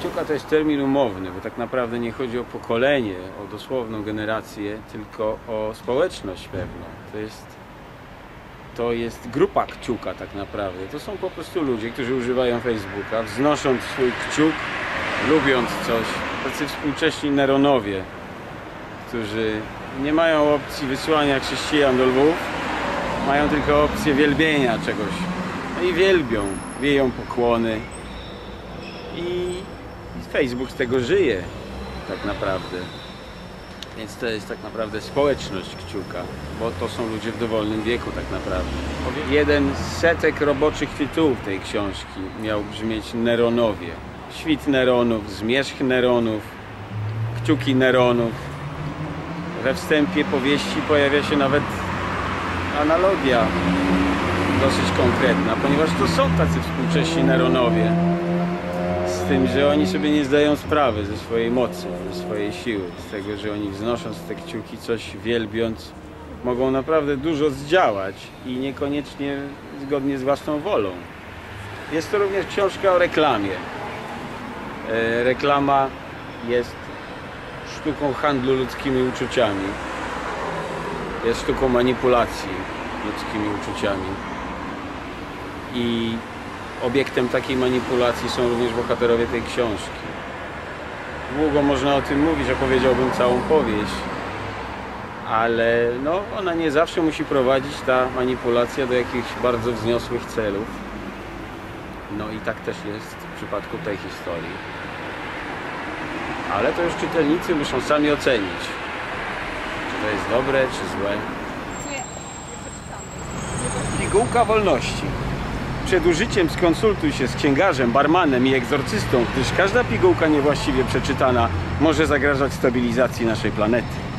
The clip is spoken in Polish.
kciuka to jest termin umowny, bo tak naprawdę nie chodzi o pokolenie, o dosłowną generację, tylko o społeczność pewną. To jest, to jest grupa kciuka tak naprawdę. To są po prostu ludzie, którzy używają Facebooka, wznosząc swój kciuk, lubiąc coś. Tacy współcześni Neronowie, którzy nie mają opcji wysłania chrześcijan do Lwów, mają tylko opcję wielbienia czegoś. No i wielbią, wieją pokłony. I Facebook z tego żyje tak naprawdę. Więc to jest tak naprawdę społeczność kciuka, bo to są ludzie w dowolnym wieku tak naprawdę. Jeden z setek roboczych tytułów tej książki miał brzmieć Neronowie. Świt Neronów, zmierzch Neronów, kciuki Neronów. We wstępie powieści pojawia się nawet analogia dosyć konkretna, ponieważ to są tacy współcześni Neronowie. Tym, że oni sobie nie zdają sprawy ze swojej mocy, ze swojej siły, z tego, że oni wznosząc te kciuki, coś wielbiąc, mogą naprawdę dużo zdziałać i niekoniecznie zgodnie z własną wolą. Jest to również książka o reklamie. E, reklama jest sztuką handlu ludzkimi uczuciami. Jest sztuką manipulacji ludzkimi uczuciami. I obiektem takiej manipulacji są również bohaterowie tej książki. Długo można o tym mówić, opowiedziałbym całą powieść, ale no, ona nie zawsze musi prowadzić ta manipulacja do jakichś bardzo wzniosłych celów. No i tak też jest w przypadku tej historii. Ale to już czytelnicy muszą sami ocenić, czy to jest dobre, czy złe. Pigułka wolności. Przed użyciem skonsultuj się z księgarzem, barmanem i egzorcystą, gdyż każda pigułka niewłaściwie przeczytana może zagrażać stabilizacji naszej planety.